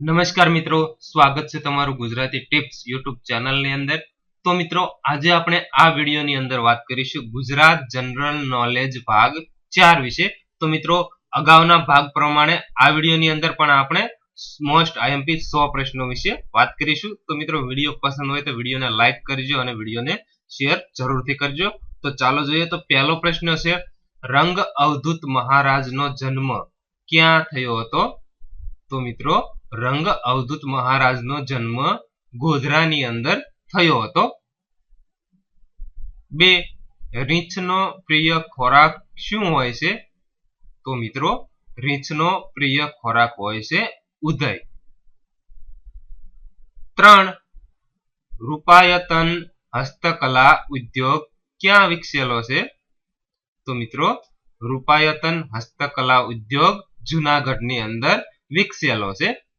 નમસ્કાર મિત્રો, સ્વાગત છે તમારું ગુજરાતી ટિપ્સ યુટ્યુબ ચેનલની અંદર. તો મિત્રો, આજે આપણે આ વિડીયોની અંદર વાત કરીશું ગુજરાત જનરલ નોલેજ ભાગ ચાર વિશે. તો મિત્રો, અગાઉના ભાગ પ્રમાણે આ વિડીયોની અંદર પણ આપણે મોસ્ટ આઈએમપી સો પ્રશ્નો વિશે વાત કરીશું. તો મિત્રો, વીડિયો પસંદ હોય તો વિડીયોને લાઈક કરજો અને વિડીયોને શેર જરૂરથી કરજો. તો ચાલો જોઈએ, તો પહેલો પ્રશ્ન છે, રંગ અવધૂત મહારાજનો જન્મ ક્યાં થયો હતો? તો મિત્રો રંગ અવધૂત મહારાજનો જન્મ ગોધરાની અંદર થયો હતો. બે, રીંછનો પ્રિય ખોરાક શું હોય છે? તો મિત્રો, રીંછનો પ્રિય ખોરાક હોય છે ઉદય. ત્રણ, રૂપાયતન હસ્તકલા ઉદ્યોગ ક્યાં વિકસેલો છે? તો મિત્રો, રૂપાયતન હસ્તકલા ઉદ્યોગ જુનાગઢની અંદર વિકસેલો છે.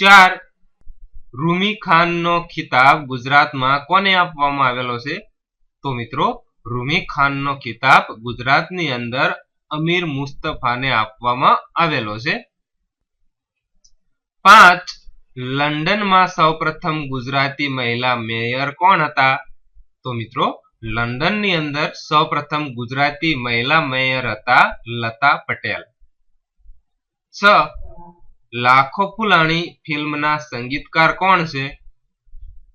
ચાર. રૂમી ખાનનો ખિતાબ ગુજરાતમાં કોને આપવામાં આવેલો છે? તો મિત્રો, રૂમી ખાનનો ખિતાબ ગુજરાતની અંદર અમીર મુસ્તફાને આપવામાં આવેલો છે. પાંચ. લંડનમાં સૌપ્રથમ ગુજરાતી મહિલા મેયર કોણ હતા? તો મિત્રો, લંડનની અંદર સૌપ્રથમ ગુજરાતી મહિલા મેયર હતા લતા પટેલ. છ. લાખો ફુલાણી ફિલ્મના સંગીતકાર કોણ છે?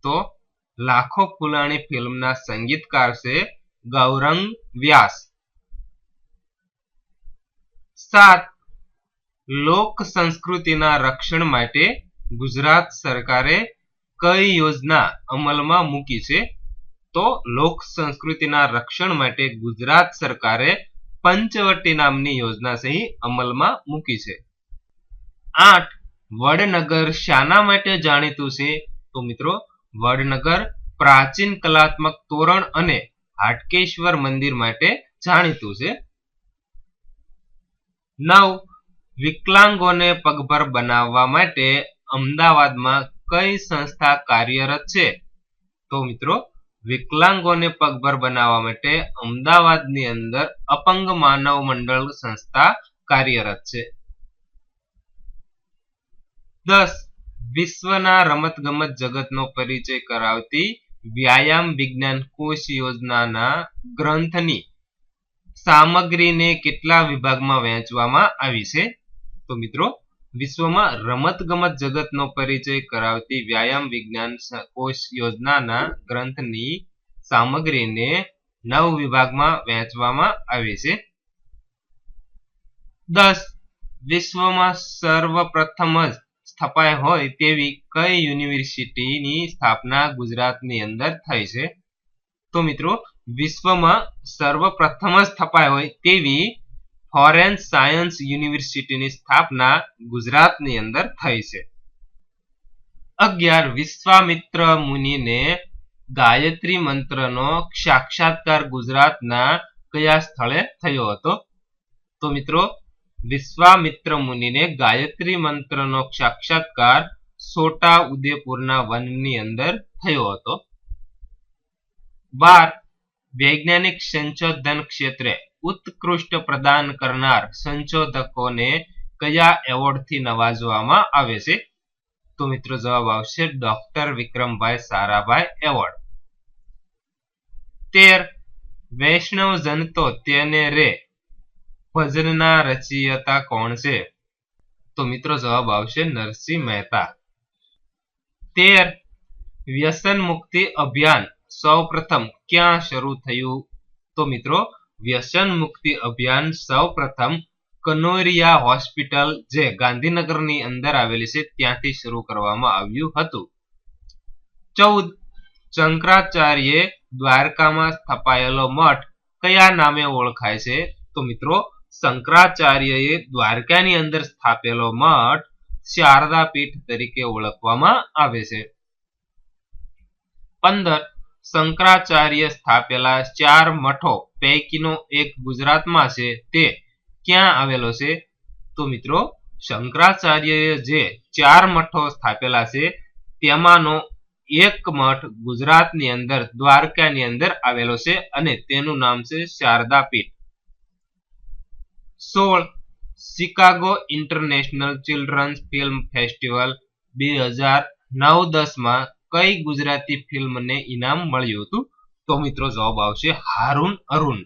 તો લાખો ફુલાણી ફિલ્મના સંગીતકાર છે ગૌરંગ વ્યાસ. સાત, લોક સંસ્કૃતિના રક્ષણ માટે ગુજરાત સરકારે કઈ યોજના અમલમાં મૂકી છે? તો લોક સંસ્કૃતિના રક્ષણ માટે ગુજરાત સરકારે પંચવટી નામની યોજના સહી અમલમાં મૂકી છે. આઠ વડનગર શાના માટે જાણીતું છે? તો મિત્રો, વડનગર પ્રાચીન કલાત્મક તોરણ અને હાટકેશ્વર મંદિર માટે જાણીતું છે. નવ વિકલાંગોને પગભર બનાવવા માટે અમદાવાદમાં કઈ સંસ્થા કાર્યરત છે? તો મિત્રો, વિકલાંગોને પગભર બનાવવા માટે અમદાવાદની અંદર અપંગ માનવ મંડળ સંસ્થા કાર્યરત છે. દસ. વિશ્વના રમતગમત જગતનો પરિચય કરાવતી વ્યાયામ વિજ્ઞાન કોષ યોજનાના ગ્રંથની સામગ્રીને કેટલા વિભાગમાં વહેંચવામાં આવી છે? તો મિત્રો, વિશ્વમાં રમતગમત જગતનો પરિચય કરાવતી વ્યાયામ વિજ્ઞાન કોષ યોજનાના ગ્રંથની સામગ્રીને નવ વિભાગમાં વહેંચવામાં આવી છે. દસ. વિશ્વમાં સર્વપ્રથમ જ સ્થપાય હોય તેવી કઈ યુનિવર્સિટીની સ્થાપના ગુજરાતની અંદર થઈ છે? તો મિત્રો, વિશ્વમાં સર્વપ્રથમ જ સ્થપાય હોય તેવી ફોરેન સાયન્સ યુનિવર્સિટીની સ્થાપના ગુજરાતની અંદર થઈ છે. અગિયાર વિશ્વામિત્ર મુનિને ગાયત્રી મંત્રનો સાક્ષાત્કાર ગુજરાતના કયા સ્થળે થયો હતો? તો મિત્રો વિશ્વામિત્ર મુનિને ગાયત્રી મંત્રનો સાક્ષાત્કાર છોટા ઉદેપુરના વનની અંદર થયો હતો. બાર, વૈજ્ઞાનિક સંશોધન ક્ષેત્રે ઉત્કૃષ્ટ પ્રદાન કરનાર સંશોધકોને કયા એવોર્ડથી નવાજવામાં આવે છે? તો મિત્રો જવાબ આવશે ડોક્ટર વિક્રમભાઈ સારાભાઈ એવોર્ડ. તેર, વૈષ્ણવ જનતો તેને રે ભજનના રચયિતા કોણ છે? તો મિત્રો જવાબ આવશે નરસિંહ મહેતા. તેર. વ્યસન મુક્તિ અભિયાન. સૌ ક્યાં શરૂ થયું? તો મિત્રો, વ્યસન મુક્તિ અભિયાન સૌ કનોરિયા હોસ્પિટલ, જે ગાંધીનગરની અંદર આવેલી છે, ત્યાંથી શરૂ કરવામાં આવ્યું હતું. ચૌદ. શંકરાચાર્ય દ્વારકામાં સ્થપાયેલો મઠ કયા નામે ઓળખાય છે? તો મિત્રો શંકરાચાર્યએ દ્વારકાની અંદર સ્થાપેલો મઠ શારદા પીઠ તરીકે ઓળખવામાં આવે છે. પંદર, શંકરાચાર્ય સ્થાપેલા ચાર મઠો પૈકીનો એક ગુજરાતમાં છે તે ક્યાં આવેલો છે? તો મિત્રો, શંકરાચાર્યએ જે ચાર મઠો સ્થાપેલા છે તેમાંનો એક મઠ ગુજરાતની અંદર દ્વારકાની અંદર આવેલો છે અને તેનું નામ છે શારદા પીઠ સોળ Chicago International Children's Film Festival બે હજાર નવ દસમાં કઈ ગુજરાતી ફિલ્મને ઇનામ મળ્યું હતું? તો મિત્રો જવાબ આવશે હારુન અરુણ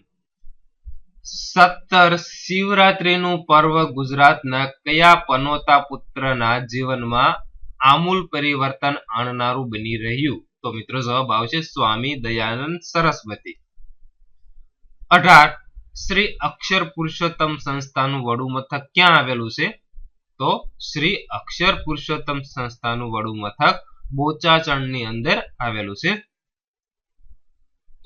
સત્તર શિવરાત્રીનું પર્વ ગુજરાતના કયા પનોતા પુત્રના જીવનમાં આમૂલ પરિવર્તન આણનારું બની રહ્યું? તો મિત્રો જવાબ આવશે સ્વામી દયાનંદ સરસ્વતી. અઢાર શ્રી અક્ષર પુરુષોત્તમ સંસ્થાનું વડું મથક ક્યાં આવેલું છે? તો શ્રી અક્ષર પુરુષોત્તમ સંસ્થાનું વડું મથક બોચાચણની અંદર આવેલું છે.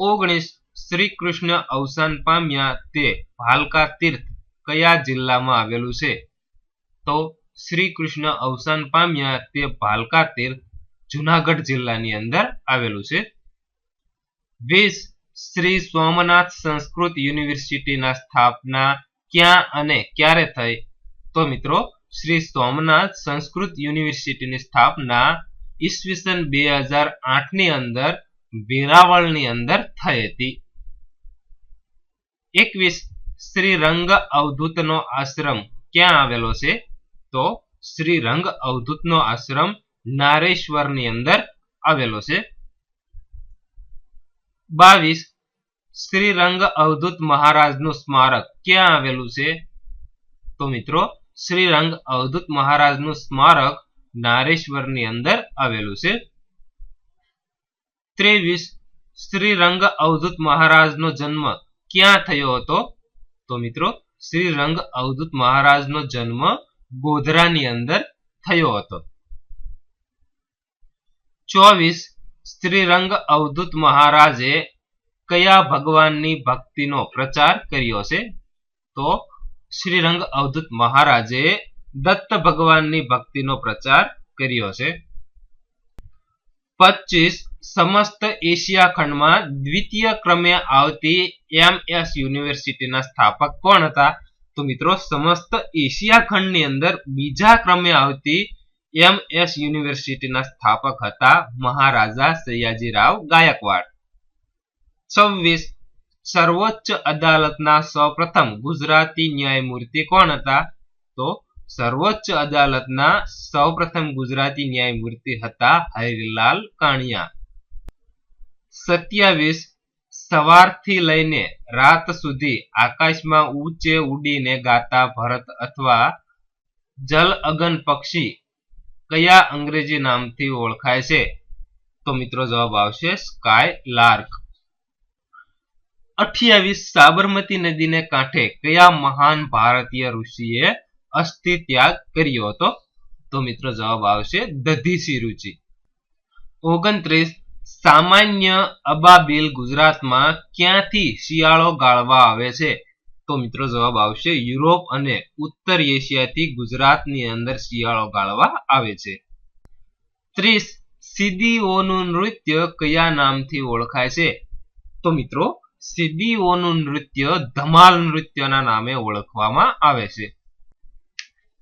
ઓગણીસ શ્રી કૃષ્ણ અવસાન પામ્યા તે ભાલકા તીર્થ કયા જિલ્લામાં આવેલું છે? તો શ્રી કૃષ્ણ અવસાન પામ્યા તે ભાલકા તીર્થ જુનાગઢ જિલ્લાની અંદર આવેલું છે. વીસ શ્રી સોમનાથ સંસ્કૃત યુનિવર્સિટીના સ્થાપના ક્યાં અને ક્યારે થઈ? તો મિત્રો, શ્રી સોમનાથ સંસ્કૃત યુનિવર્સિટીની સ્થાપના ઈસવીસન બે હજાર આઠની અંદર વેરાવળની અંદર થઈ હતી. એકવીસ શ્રી રંગ અવધૂતનો આશ્રમ ક્યાં આવેલો છે? તો શ્રી રંગ અવધૂતનો આશ્રમ નારેશ્વરની અંદર આવેલો છે. બાવીસ શ્રીરંગ અવધૂત મહારાજનું સ્મારક. ક્યાં આવેલું છે? તો મિત્રો શ્રીરંગ અવધૂત મહારાજનું સ્મારક નારેશ્વરની અંદર આવેલું છે. ત્રેવીસ શ્રીરંગ અવધૂત મહારાજનો જન્મ ક્યાં થયો હતો? તો મિત્રો શ્રીરંગ અવધૂત મહારાજનો જન્મ ગોધરાની અંદર થયો હતો. ચોવીસ શ્રી રંગ અવધૂત મહારાજે કયા ભગવાનની ભક્તિનો પ્રચાર કર્યો છે? તો શ્રીરંગ અવધૂત મહારાજે દત્ત ભગવાનની ભક્તિનો પ્રચાર કર્યો છે. પચીસ, સમસ્ત એશિયા ખંડમાં દ્વિતીય ક્રમે આવતી એમ એસ યુનિવર્સિટીના સ્થાપક કોણ હતા? તો મિત્રો, સમસ્ત એશિયા ખંડની અંદર બીજા ક્રમે આવતી એમ એસ યુનિવર્સિટીના સ્થાપક હતા મહારાજા સયાજીરાવ ગાયકવાડ. છવ્વીસ, સર્વોચ્ચ અદાલતના સૌપ્રથમ ગુજરાતી ન્યાયમૂર્તિ કોણ હતા? તો સર્વોચ્ચ અદાલતના સૌપ્રથમ ગુજરાતી ન્યાયમૂર્તિ હતા હરિલાલ કાણિયા. સત્યાવીસ, સવારથી લઈને રાત સુધી આકાશમાં ઊંચે ઉડીને ગાતા ભરત અથવા જલ અગન પક્ષી કયા અંગ્રેજી નામથી ઓળખાય છે? તો મિત્રો જવાબ આવશે સ્કાય લાર્ક. અઠ્યાવીસ સાબરમતી નદીને કાંઠે કયા મહાન ભારતીય ઋષિએ અસ્થિ ત્યાગ કર્યો હતો? તો મિત્રો જવાબ આવશે દધીસી રુચિ ઓગણત્રીસ સામાન્ય અબાબિલ ગુજરાતમાં ક્યાંથી શિયાળો ગાળવા આવે છે? તો મિત્રો જવાબ આવશે, યુરોપ અને ઉત્તર એશિયાથી ગુજરાતની અંદર શિયાળો ગાળવા આવે છે. ત્રીસ સિદ્ધિઓનું નૃત્ય કયા નામથી ઓળખાય છે? તો મિત્રો સિદ્ધિઓનું નૃત્ય ધમાલ નૃત્યના નામે ઓળખવામાં આવે છે.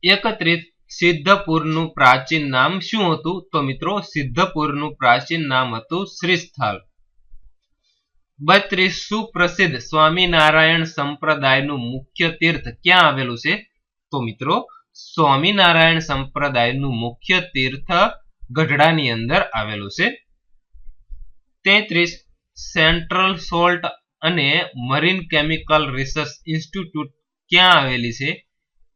એકત્રીસ, સિદ્ધપુરનું પ્રાચીન નામ શું હતું? તો મિત્રો, સિદ્ધપુરનું પ્રાચીન નામ હતું શ્રીસ્થળ બત્રીસ સુપ્રસિદ્ધ સ્વામિનારાયણ સંપ્રદાયનું મુખ્ય તીર્થ ક્યાં આવેલું છે? તો મિત્રો, સ્વામિનારાયણ સંપ્રદાયનું મુખ્ય તીર્થ ગઢડાની અંદર આવેલું છે. તેત્રીસ, સેન્ટ્રલ સોલ્ટ અને મરીન કેમિકલ રિસર્ચ ઇન્સ્ટિટ્યૂટ ક્યાં આવેલી છે?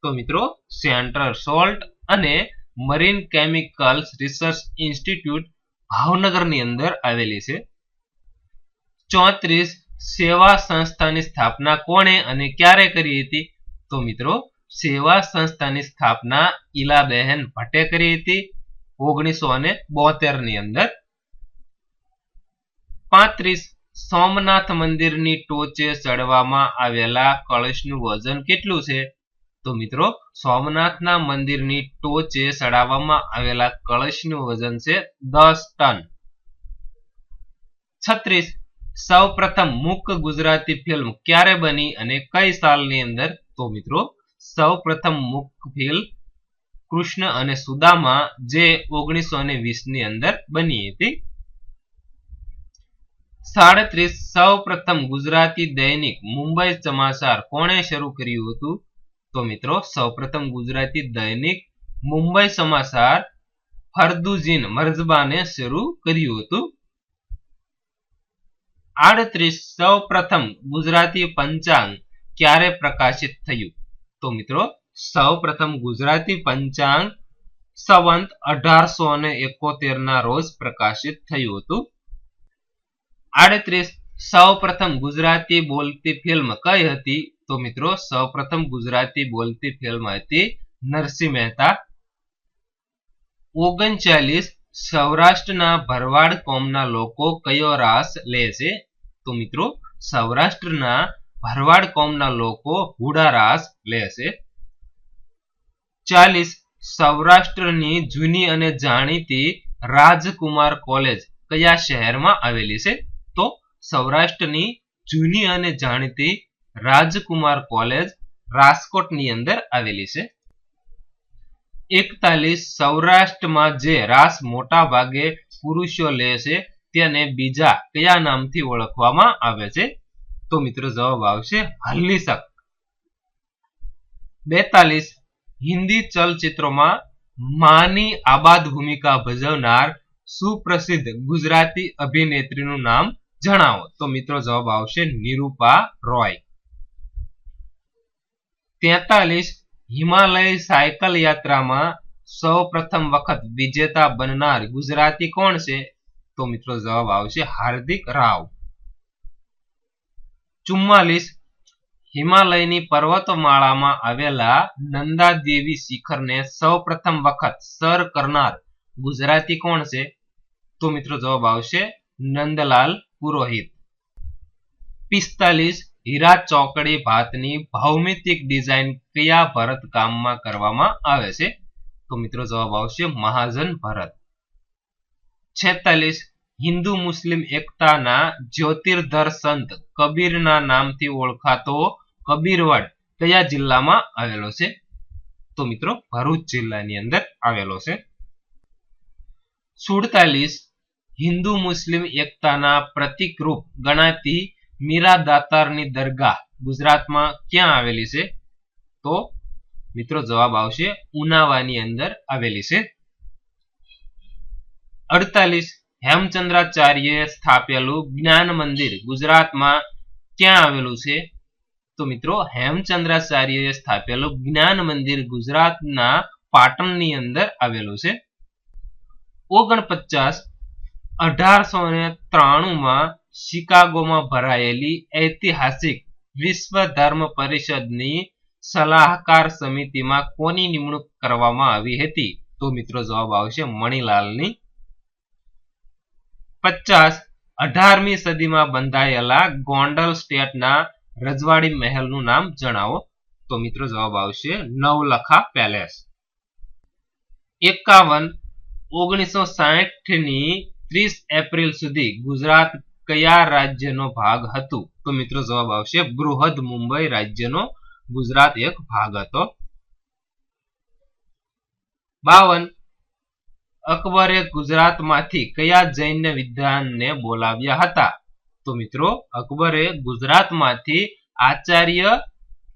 તો મિત્રો, સેન્ટ્રલ સોલ્ટ અને મરીન કેમિકલ્સ રિસર્ચ ઇન્સ્ટિટ્યૂટ ભાવનગરની અંદર આવેલી છે. ચોત્રીસ સેવા સંસ્થાની સ્થાપના કોણે અને ક્યારે કરી હતી? તો મિત્રો, સેવા સંસ્થાની સ્થાપના ઈલાબહેન ભટ્ટે કરી હતી ઓગણીસો અને બોતેરની અંદર. પાંત્રીસ સોમનાથ મંદિરની ટોચે ચડવામાં આવેલા કળશનું વજન કેટલું છે? તો મિત્રો, સોમનાથના મંદિરની ટોચે ચડાવવામાં આવેલા કળશનું વજન છે દસ ટન. છત્રીસ સૌ પ્રથમ મુક ગુજરાતી ફિલ્મ ક્યારે બની અને કઈ સાલની અંદર? તો મિત્રો સૌ પ્રથમ મુક ફિલ્મ કૃષ્ણ અને સુદામા જે ઓગણીસો ને ની અંદર બની હતી. સાડત્રીસ સૌ પ્રથમ ગુજરાતી દૈનિક મુંબઈ સમાચાર કોણે શરૂ કર્યું હતું? તો મિત્રો, સૌપ્રથમ ગુજરાતી દૈનિક મુંબઈ સમાચાર ફરદુજીન મરજબાને શરૂ કર્યું હતું. આડત્રીસ સૌ પ્રથમ ગુજરાતી પંચાંગ ક્યારે પ્રકાશિત થયું? તો મિત્રો, સૌ પ્રથમ ગુજરાતી પંચાંગ સંવંત અઢારસો ને એકોતેર ના રોજ પ્રકાશિત થયું હતું. આડત્રીસ સૌ પ્રથમ ગુજરાતી બોલતી ફિલ્મ કઈ હતી? તો મિત્રો, સૌ પ્રથમ ગુજરાતી બોલતી ફિલ્મ હતી નરસિંહ મહેતા. ઓગણચાલીસ સૌરાષ્ટ્રના ભરવાડ કોમના લોકો કયો રાસ લે છે? તો મિત્રો, સૌરાષ્ટ્રના ભરવાડ કોમના લોકો હુડા રાસ લે છે. ચાલીસ, સૌરાષ્ટ્રની જૂની અને જાણીતી રાજકુમાર કોલેજ કયા શહેરમાં આવેલી છે? તો સૌરાષ્ટ્રની જૂની અને જાણીતી રાજકુમાર કોલેજ રાજકોટની અંદર આવેલી છે. એકતાલીસ સૌરાષ્ટ્રમાં જે રાસ મોટા ભાગે પુરુષો લે છે તેને બીજા કયા નામથી ઓળખવામાં આવે છે? તો મિત્રો જવાબ આવશે હલ્લીસક બેતાલીસ હિન્દી ચલચિત્રોમાં માની આબાદ ભૂમિકા ભજવનાર સુપ્રસિદ્ધ ગુજરાતી અભિનેત્રીનું નામ જણાવો. તો મિત્રો જવાબ આવશે નિરૂપા રોય. તેતાલીસ હિમાલય સાયકલ યાત્રામાં સૌ પ્રથમ વખત વિજેતા બનનાર ગુજરાતી કોણ છે? તો મિત્રો જવાબ આવશે હાર્દિક રાવ. ચુમ્માલીસ, હિમાલયની પર્વતમાળામાં આવેલા નંદાદેવી શિખરને સૌ પ્રથમ વખત સર કરનાર ગુજરાતી કોણ છે? તો મિત્રો જવાબ આવશે નંદલાલ પુરોહિત. પિસ્તાલીસ હીરા ચોકડી ભાતની ભૌમિતિક ડિઝાઇન કયા ભરત કામમાં કરવામાં આવે છે. તો મિત્રો જવાબ આવશે મહાજન ભરત. છેતાલીસ, હિન્દુ મુસ્લિમ એકતાના જ્યોતિર્ધર સંત કબીરના નામથી ઓળખાતો કબીરવડ કયા જિલ્લામાં આવેલો છે? તો મિત્રો ભરૂચ જિલ્લાની અંદર આવેલો છે. સુડતાલીસ, હિન્દુ મુસ્લિમ એકતાના પ્રતિકરૂપ ગણાતી મીરા દાતારની દરગાહ ગુજરાતમાં ક્યાં આવેલી છે? તો મિત્રો જવાબ આવશે ઉનાવાની અંદર આવેલી છે. અડતાલીસ હેમચંદ્રાચાર્ય સ્થાપેલું જ્ઞાન મંદિર ગુજરાતમાં ક્યાં આવેલું છે? તો મિત્રો હેમચંદ્રાચાર્યએ સ્થાપેલું જ્ઞાન મંદિર ગુજરાતના પાટણની અંદર આવેલું છે. ઓગણપચાસ અઢારસો ને ત્રાણુંમાં શિકાગોમાં ભરાયેલી ઐતિહાસિક વિશ્વ ધર્મ પરિષદની સલાહકાર સમિતિમાં કોની નિમણૂક કરવામાં આવી હતી? તો મિત્રો જવાબ આવશે મણિલાલની. પચાસ, અઢારમી સદીમાં બંધાયેલા ગોંડલ સ્ટેટના રજવાડી મહેલનું નામ જણાવો. તો મિત્રો જવાબ આવશે નવલખા પેલેસ. એકાવન, ઓગણીસો સાહીઠની ત્રીસ એપ્રિલ સુધી ગુજરાત કયા રાજ્યનો ભાગ હતું? તો મિત્રો જવાબ આવશે બૃહદ મુંબઈ રાજ્યનો ગુજરાત એક ભાગ હતો. બાવન. અકબરે ગુજરાતમાંથી કયા જૈન વિદ્વાનને બોલાવ્યા હતા? તો મિત્રો અકબરે ગુજરાતમાંથી આચાર્ય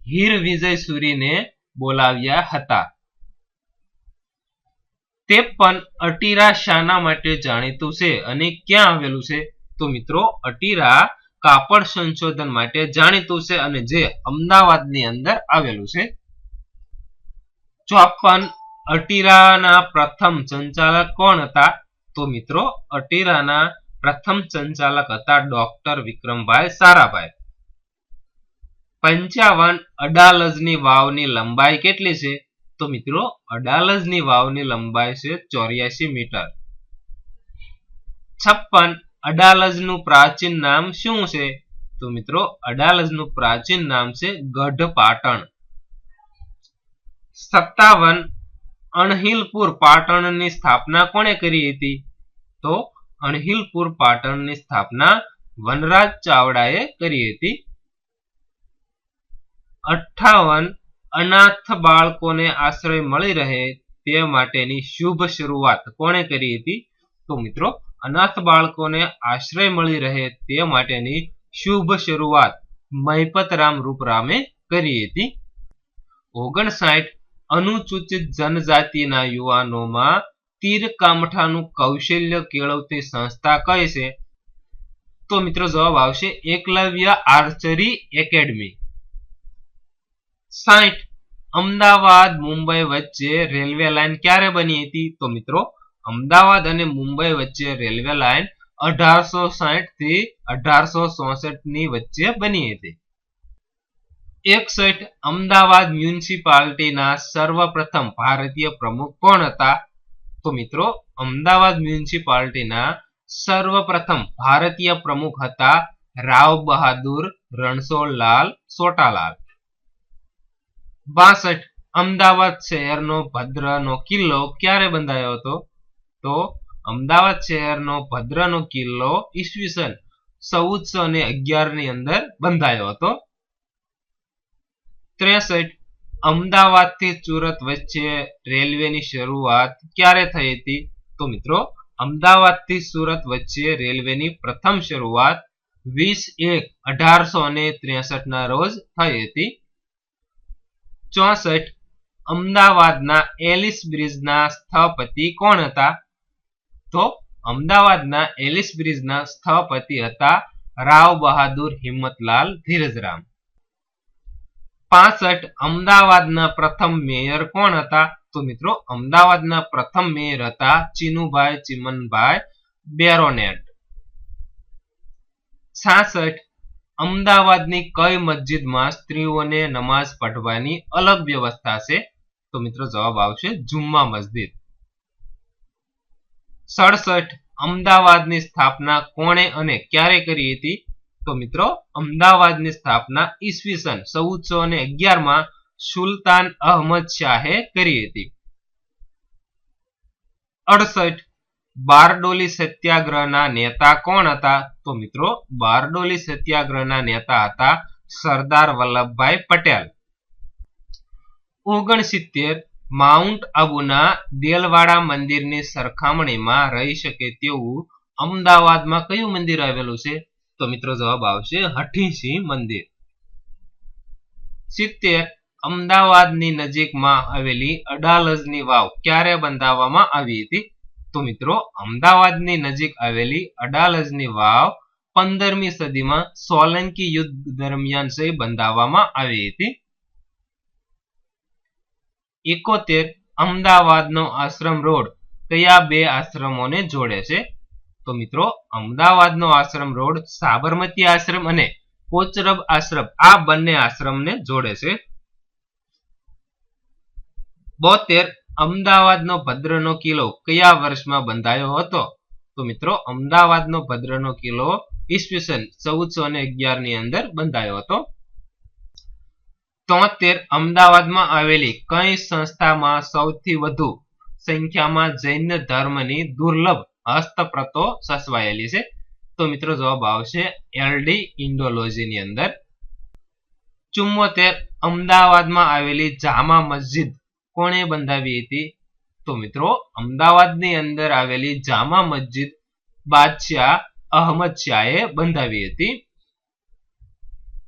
હીર વિજય સુરીને બોલાવ્યા હતા. તે પણ અટીરા શાના માટે જાણીતું છે અને ક્યાં આવેલું છે? તો મિત્રો અટીરા કાપડ સંશોધન માટે જાણીતું છે અને જે અમદાવાદની અંદર આવેલું છે. ચોપન અટીરાના પ્રથમ સંચાલક કોણ હતા? તો મિત્રો અટીરાના પ્રથમ સંચાલક હતા ડોક્ટર વિક્રમભાઈ સારાભાઈ. પંચાવન અડાલજની વાવની લંબાઈ કેટલી છે? તો મિત્રો અડાલજની વાવની લંબાઈ છે ચોર્યાસી મીટર. છપ્પન અડાલજનું પ્રાચીન નામ શું છે? તો મિત્રો, અડાલજનું પ્રાચીન નામ છે ગઢ પાટણ સત્તાવન અણહિલપુર પાટણની સ્થાપના કોણે કરી હતી? તો અણહિલપુર પાટણની સ્થાપના વનરાજ ચાવડાએ કરી હતી. અઠાવન અનાથ બાળકોને આશ્રય મળી રહે તે માટેની શુભ શરૂઆત કોણે કરી હતી? તો મિત્રો અનાથ બાળકોને આશ્રય મળી રહે તે માટેની શુભ શરૂઆત મહિપતરામ રૂપરામે કરી હતી. ઓગણસાઠ અનુસૂચિત જનજાતિના યુવાનોમાં તીર કામઠાનું કૌશલ્ય કેળવતી સંસ્થા કઈ છે? તો મિત્રો જવાબ આવશે એકલવ્ય આર્ચરી એકેડમી. સાઠ અમદાવાદ મુંબઈ વચ્ચે રેલવે લાઇન ક્યારે બની હતી? તો મિત્રો અમદાવાદ અને મુંબઈ વચ્ચે રેલવે લાઇન અઢારસો સાઠથી અઢારસો ચોસઠની વચ્ચે બની હતી. એકસઠ અમદાવાદ મ્યુનિસિપાલિટીના સર્વપ્રથમ ભારતીય પ્રમુખ કોણ હતા? તો મિત્રો, અમદાવાદ મ્યુનિસિપાલિટીના સર્વપ્રથમ ભારતીય પ્રમુખ હતા રાવ બહાદુર રણછોડલાલ સોટાલાલ. બાસઠ, અમદાવાદ શહેરનો ભદ્રનો કિલ્લો ક્યારે બંધાયો હતો? તો અમદાવાદ શહેરનો ભદ્રનો કિલ્લો ઈસવીસન ચૌદસો ને અગિયારની અંદર બંધાયો હતો. ત્રેસઠ અમદાવાદથી સુરત વચ્ચે રેલવેની શરૂઆત ક્યારે થઈ હતી? તો મિત્રો અમદાવાદથી સુરત વચ્ચે રેલવેની પ્રથમ શરૂઆત વીસ એક અઢારસો ને ત્રેસઠ ના રોજ થઈ હતી. ચોસઠ, અમદાવાદના એલિસ બ્રિજના સ્થપતિ કોણ હતા? તો અમદાવાદના એલિસ બ્રિજના સ્થપતિ હતા રાવ બહાદુર હિંમતલાલ ધીરજરામ. પાસઠ અમદાવાદના પ્રથમ મેયર કોણ હતા? તો મિત્રો અમદાવાદના પ્રથમ મેયર હતા ચીનુભાઈ ચિમનભાઈ બેરોનેટ. છાસઠ અમદાવાદની કઈ મસ્જિદમાં સ્ત્રીઓને નમાઝ પઢવાની અલગ વ્યવસ્થા છે? તો મિત્રો જવાબ આવશે જુમ્મા મસ્જિદ. સડસઠ અમદાવાદની સ્થાપના કોણે અને ક્યારે કરી હતી? તો મિત્રો, અમદાવાદની સ્થાપના ઈસવીસન ચૌદસો અને અગિયારમાં સુલતાન અહમદ શાહે કરી હતી. અડસઠ બારડોલી સત્યાગ્રહના નેતા કોણ હતા? તો મિત્રો, બારડોલી સત્યાગ્રહના નેતા હતા સરદાર વલ્લભભાઈ પટેલ. ઓગણસિત્તેર માઉન્ટ આબુના દેલવાડા મંદિરની સરખામણીમાં રહી શકે તેવું અમદાવાદમાં કયું મંદિર આવેલું છે? તો મિત્રો જવાબ આવશે હઠીસિંહ મંદિર. સિત્તેર, અમદાવાદની નજીકમાં આવેલી અડાલજની વાવ ક્યારે બંધાવવામાં આવી હતી? તો મિત્રો, અમદાવાદની નજીક આવેલી અડાલજની વાવ પંદરમી સદીમાં સોલંકી યુદ્ધ દરમિયાન બંધાવવામાં આવી હતી. એકોતેર અમદાવાદનો આશ્રમ રોડ કયા બે આશ્રમોને જોડે છે? તો મિત્રો, અમદાવાદનો આશ્રમ રોડ, સાબરમતી આશ્રમ અને કોચરબ આશ્રમ, આ બંને આશ્રમને જોડે છે. બોતેર અમદાવાદનો ભદ્રનો કિલ્લો કયા વર્ષમાં બંધાયો હતો? તો મિત્રો, અમદાવાદનો ભદ્રનો કિલ્લો ઈસવીસન ચૌદસો અને અગિયારની અંદર બંધાયો હતો. તોતેર અમદાવાદમાં આવેલી કઈ સંસ્થામાં સૌથી વધુ સંખ્યામાં જૈન ધર્મની દુર્લભ હસ્તપ્રતો સસવાયેલી છે? તો મિત્રો જવાબ આવશે એલડી ઇન્ડોલોજીની અંદર. ચુમ્મોતેર અમદાવાદમાં આવેલી જામા મસ્જિદ કોણે બંધાવી હતી? તો મિત્રો અમદાવાદની અંદર આવેલી જામા મસ્જિદ બાદશાહ અહમદ શાહે બંધાવી હતી.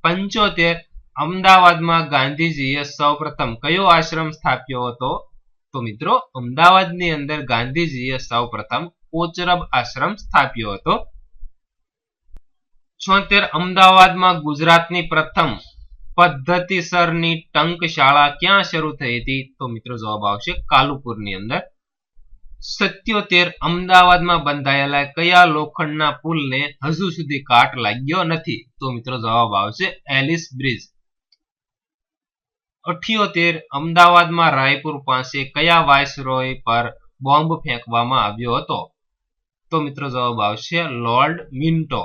પંચોતેર અમદાવાદમાં ગાંધીજીએ સૌપ્રથમ કયો આશ્રમ સ્થાપ્યો હતો? તો મિત્રો, અમદાવાદની અંદર ગાંધીજીએ સૌપ્રથમ કોચરબ આશ્રમ સ્થાપ્યો હતો. છોતેર, અમદાવાદમાં ગુજરાતની પ્રથમ પદ્ધતિસરની ટંક શાળા ક્યાં શરૂ થઈ હતી? તો મિત્રો જવાબ આવશે કાલુપુરની અંદર. સત્યોતેર, અમદાવાદમાં બંધાયેલા કયા લોખંડના પુલને હજુ સુધી કાટ લાગ્યો નથી? તો મિત્રો જવાબ આવશે એલિસ બ્રિજ. અઠ્યોતેર અમદાવાદમાં રાયપુર પાસે કયા વાયસરોય પર બોમ્બ ફેંકવામાં આવ્યો હતો? તો મિત્રો જવાબ આવશે લોર્ડ મિન્ટો.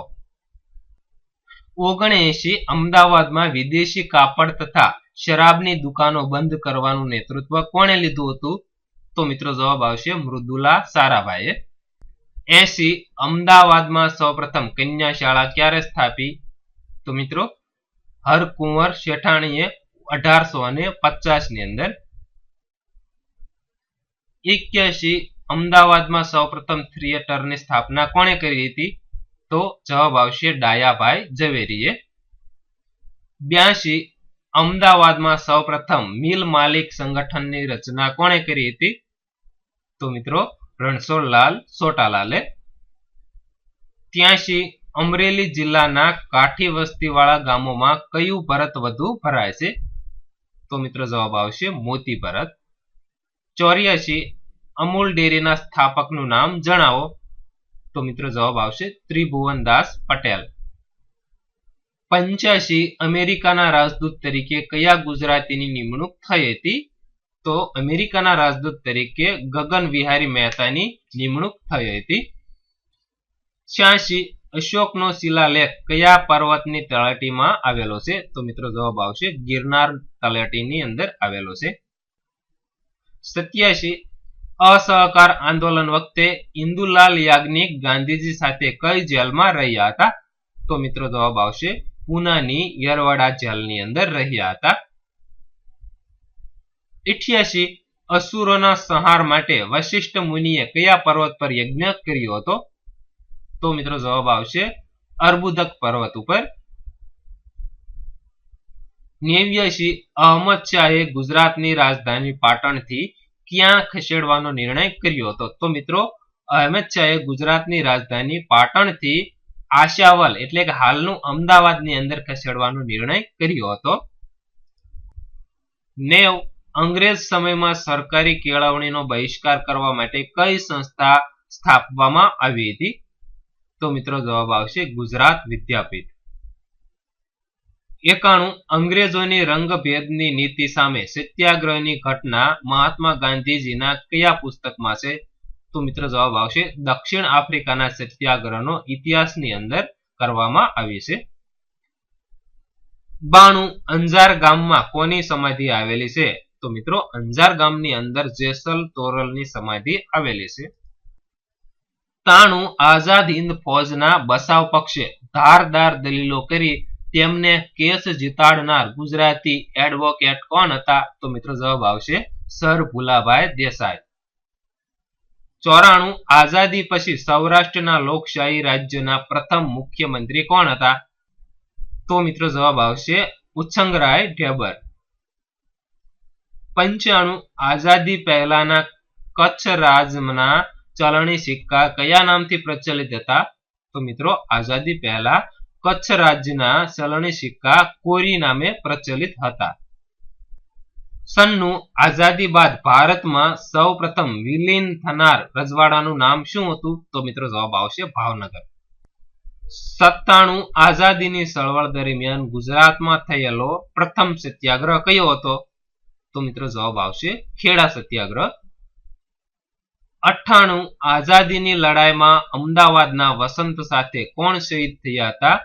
ઓગણએસી અમદાવાદમાં વિદેશી કાપડ તથા શરાબની દુકાનો બંધ કરવાનું નેતૃત્વ કોણે લીધું હતું? તો મિત્રો જવાબ આવશે મૃદુલા સારાભાઈએ. એસી અમદાવાદમાં સૌપ્રથમ કન્યા શાળા ક્યારે સ્થાપી? તો મિત્રો હરકુંવર શેઠાણીએ અઢારસો અને પચાસની અંદર. એક્યાસી અમદાવાદમાં સૌપ્રથમ થિયેટરની સ્થાપના કોણે કરી હતી? તો જવાબ આવશે ડાયાભાઈ ઝવેરીએ. બ્યાસી અમદાવાદમાં સૌપ્રથમ મિલ માલિક સંગઠનની રચના કોણે કરી હતી? તો મિત્રો રણછોડલાલ સોટાલાલે. ત્યાંશી અમરેલી જિલ્લાના કાઠી વસ્તીવાળા ગામોમાં કયું ભરત વધુ ભરાય છે? તો મિત્રો જવાબ આવશે મોતી ભરત. ચોર્યાસી અમૂલ ડેરીના સ્થાપકનું નામ જણાવો. તો મિત્રો જવાબ આવશે ત્રિભુવનદાસ પટેલ. પંચ્યાસી અમેરિકાના રાજદૂત તરીકે કયા ગુજરાતીની નિમણૂક થઈ હતી? તો અમેરિકાના રાજદૂત તરીકે ગગન વિહારી મહેતાની નિમણૂક થઈ હતી. છ્યાસી અશોકનો શિલાલેખ કયા પર્વતની તળેટીમાં આવેલો છે? તો મિત્રો જવાબ આવશે ગિરનાર તળેટીની અંદર આવેલો છે. સત્યાસી, અસહકાર આંદોલન વખતે ઇન્દુલાલ યાજ્ઞિક ગાંધીજી સાથે કઈ જેલમાં રહ્યા હતા? તો મિત્રો જવાબ આવશે પુનાની યરવાડા જેલની અંદર રહ્યા હતા. ઇઠ્યાસી અસુરોના સંહાર માટે વશિષ્ઠ મુનિએ કયા પર્વત પર યજ્ઞ કર્યો હતો? તો મિત્રો જવાબ આવશે અર્બુદક પર્વત ઉપર. નેવ્યાસી અહમદ શાહે ગુજરાતની રાજધાની પાટણથી ક્યાં ખસેડવાનો નિર્ણય કર્યો હતો? તો મિત્રો અહમદ શાહે ગુજરાતની રાજધાની પાટણથી આશાવલ એટલે કે હાલનું અમદાવાદની અંદર ખસેડવાનો નિર્ણય કર્યો હતો. નેવ અંગ્રેજ સમયમાં સરકારી કેળવણીનો બહિષ્કાર કરવા માટે કઈ સંસ્થા સ્થાપવામાં આવી હતી? તો મિત્રો જવાબ આવશે ગુજરાત વિદ્યાપીઠ. એકાણું, અંગ્રેજોની રંગભેદની નીતિ સામે સત્યાગ્રહની ઘટના મહાત્મા ગાંધીજીના કયા પુસ્તકમાં છે? તો મિત્રો જવાબ આવશે દક્ષિણ આફ્રિકાના સત્યાગ્રહનો ઇતિહાસની અંદર કરવામાં આવી છે. બાણું, અંજાર ગામમાં કોની સમાધિ આવેલી છે? તો મિત્રો અંજાર ગામની અંદર જેસલ તોરલની સમાધિ આવેલી છે. તાણું આઝાદ હિંદ ફોજના બસાવ પક્ષે ધારદાર દલીલો કરી તેમને કેસ જીતાડનાર ગુજરાતી એડવોકેટ કોણ હતા? તો મિત્રો જવાબ આવશે સર ભુલાભાઈ દેસાઈ. ચોરાણું આઝાદી પછી સૌરાષ્ટ્રના લોકશાહી રાજ્યના પ્રથમ મુખ્યમંત્રી કોણ હતા? તો મિત્રો જવાબ આવશે ઉચ્છંગરાય ઢેબર. પંચાણું આઝાદી પહેલાના કચ્છ રાજના ચલણી સિક્કા કયા નામથી પ્રચલિત હતા? તો મિત્રો, આઝાદી પહેલા કચ્છ રાજ્યના ચલણી સિક્કા કોરી નામે પ્રચલિત હતા. સનનું આઝાદી બાદ ભારતમાં સૌ પ્રથમ વિલીન થનાર રજવાડાનું નામ શું હતું? તો મિત્રો, જવાબ આવશે ભાવનગર. સત્તાણું આઝાદીની ચળવળ દરમિયાન ગુજરાતમાં થયેલો પ્રથમ સત્યાગ્રહ કયો હતો? તો મિત્રો, જવાબ આવશે ખેડા સત્યાગ્રહ. અઠ્ઠાણું આઝાદીની લડાઈમાં અમદાવાદના વસંત સાથે કોણ શહીદ થયા હતા?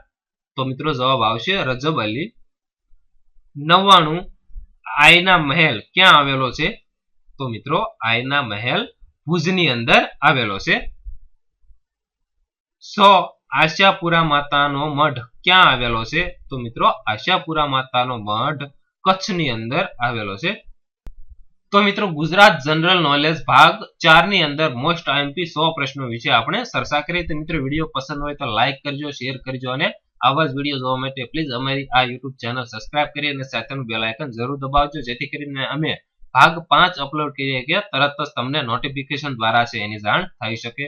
તો મિત્રો જવાબ આવશે રજબ અલી. નવ્વાણું, આયના મહેલ ક્યાં આવેલો છે? તો મિત્રો આયના મહેલ ભુજની અંદર આવેલો છે. સો, આશાપુરા માતાનો મઢ ક્યાં આવેલો છે? તો મિત્રો આશાપુરા માતાનો મઢ કચ્છની અંદર આવેલો છે. તો મિત્રો, ગુજરાત જનરલ નોલેજ ભાગ ચારની અંદર મોસ્ટ આઈએમપી સો પ્રશ્નો વિશે આપણે ચર્ચા કરી. તો મિત્રો, વીડિયો પસંદ હોય તો લાઈક કરજો શેર કરજો અને આવા જ વીડિયો જોવા માટે પ્લીઝ અમારી આ યુટ્યુબ ચેનલ સબસ્ક્રાઇબ કરી અને સાથેનું બેલ જરૂર દબાવજો. જેથી કરીને અમે ભાગ પાંચ અપલોડ કરીએ કે તરત જ તમને નોટિફિકેશન દ્વારા છે એની જાણ થઈ શકે.